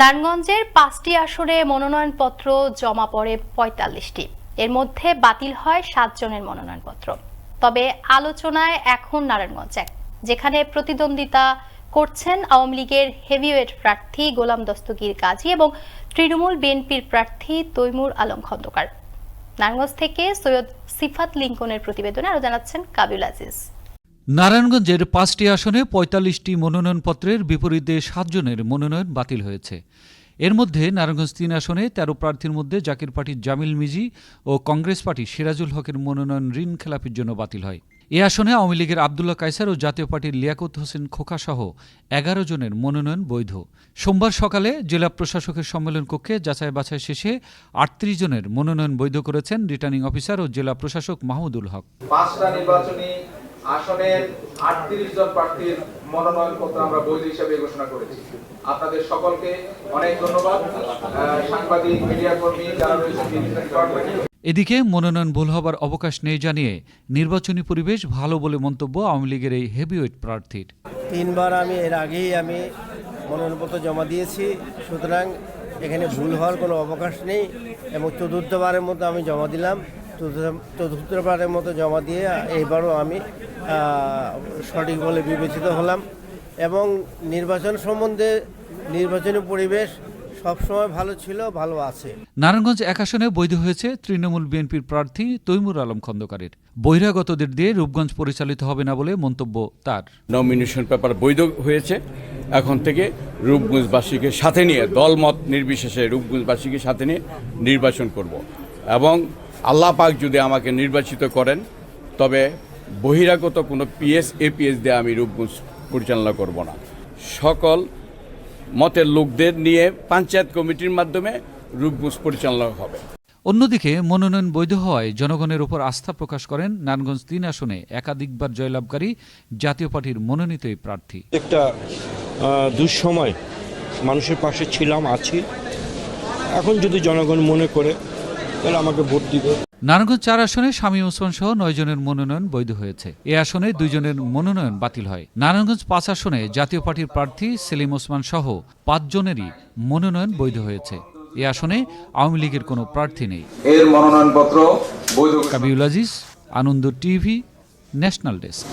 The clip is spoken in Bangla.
নারায়ণগঞ্জের পাঁচটি আসনে মনোনয়নপত্র জমা পড়ে পঁয়তাল্লিশটি। এর মধ্যে বাতিল হয় সাতজনের মনোনয়নপত্র। তবে আলোচনায় এখন নারায়ণগঞ্জ এক, যেখানে প্রতিদ্বন্দ্বিতা করছেন আওয়ামী লীগের হেভিওয়েট প্রার্থী গোলাম দস্তগীর কাজী এবং তৃণমূল বিএনপির প্রার্থী তৈমুর আলম খন্দকার। নারায়ণগঞ্জ থেকে সৈয়দ সিফাত লিঙ্কনের প্রতিবেদনে আরও জানাচ্ছেন কাবিল আজিজ। নারায়ণগঞ্জের পাঁচটি আসনে পঁয়তাল্লিশটি মনোনয়নপত্রের বিপরীতে সাতজনের মনোনয়ন বাতিল হয়েছে। এর মধ্যে নারায়ণগঞ্জ তিন আসনে তেরো প্রার্থীর মধ্যে জাকির পার্টির জামিল মিজি ও কংগ্রেস পার্টি সিরাজুল হকের মনোনয়ন ঋণ খেলাপির জন্য বাতিল হয়। এ আসনে আওয়ামী লীগের আবদুল্লা কায়সার ও জাতীয় পার্টির লিয়াকত হোসেন খোকা সহ এগারো জনের মনোনয়ন বৈধ। সোমবার সকালে জেলা প্রশাসকের সম্মেলন কক্ষে যাচাই বাছাই শেষে আটত্রিশ জনের মনোনয়ন বৈধ করেছেন রিটার্নিং অফিসার ও জেলা প্রশাসক মাহমুদুল হক। পাঁচটা নির্বাচনী আসনের আটত্রিশ জন প্রার্থীর মনোনয়ন পত্র আমরা বৈধ হিসেবে ঘোষণা করেছি। আপনাদের সকলকে অনেক ধন্যবাদ। সাংবাদিক মিডিয়া কর্মী যারা রয়েছেন বিভিন্ন ডিপার্টমেন্টে এদিকে মনোনয়ন ভুল হবার অবকাশ নেই জানিয়ে নির্বাচনী পরিবেশ ভালো বলে মন্তব্য আওয়ামী লীগের এই হেভিওয়েট প্রার্থীর। তিনবার আমি এর আগেই আমি মনোনয়নপত্র জমা দিয়েছি। সুতরাং এখানে ভুল হওয়ার কোনো অবকাশ নেই এবং চতুর্থবারের মতো আমি জমা দিলাম। চতুর্থবারের মতো জমা দিয়ে এইবারও আমি সঠিক বলে বিবেচিত হলাম এবং নির্বাচন সম্বন্ধে নির্বাচনী পরিবেশ সবসময় ভালো ছিল ভালো আছে। নারায়ণগঞ্জ এক আসনে বৈধ হয়েছে তৃণমূল বিএনপির প্রার্থী তৈমুর আলম খন্দকারের। বহিরাগতদের দিয়ে রূপগঞ্জ পরিচালিত হবে না বলে মন্তব্য তার। নমিনেশন পেপার বৈধ হয়েছে। এখন থেকে রূপগঞ্জবাসীকে সাথে নিয়ে দলমত নির্বিশেষে রূপগঞ্জবাসীকে সাথে নিয়ে নির্বাচন করব। এবং আল্লাহ পাক যদি আমাকে নির্বাচিত করেন তবে বহিরাগত কোনো পিএস এপিএস দিয়ে আমি রূপগঞ্জ পরিচালনা করব না। সকল মতের লোকদের নিয়ে পঞ্চায়েত কমিটির মাধ্যমে রূপগঞ্জ পরিচালনা হবে। অন্যদিকে মনোনয়ন বৈধ হওয়ায় জনগণের উপর আস্থা প্রকাশ করেন নারায়ণগঞ্জ তিন আসনে একাধিকবার জয়লাভকারী জাতীয় পার্টির মনোনীত এই প্রার্থী। একটা দুঃসময় মানুষের পাশে ছিলাম আছি। এখন যদি জনগণ মনে করে তাহলে আমাকে ভোট দিবে। নারায়ণগঞ্জ চার আসনে স্বামী ওসমান সহ নয়জনের মনোনয়ন বৈধ হয়েছে। এ আসনে দুইজনের মনোনয়ন বাতিল হয়। নারায়ণগঞ্জ পাঁচ আসনে জাতীয় পার্টির প্রার্থী সেলিম ওসমান সহ পাঁচজনেরই মনোনয়ন বৈধ হয়েছে। এ আসনে আওয়ামী লীগের কোনো প্রার্থী নেই। এর মনোনয়ন পত্র বৈধ Kabiul Aziz Ananda TV national desk.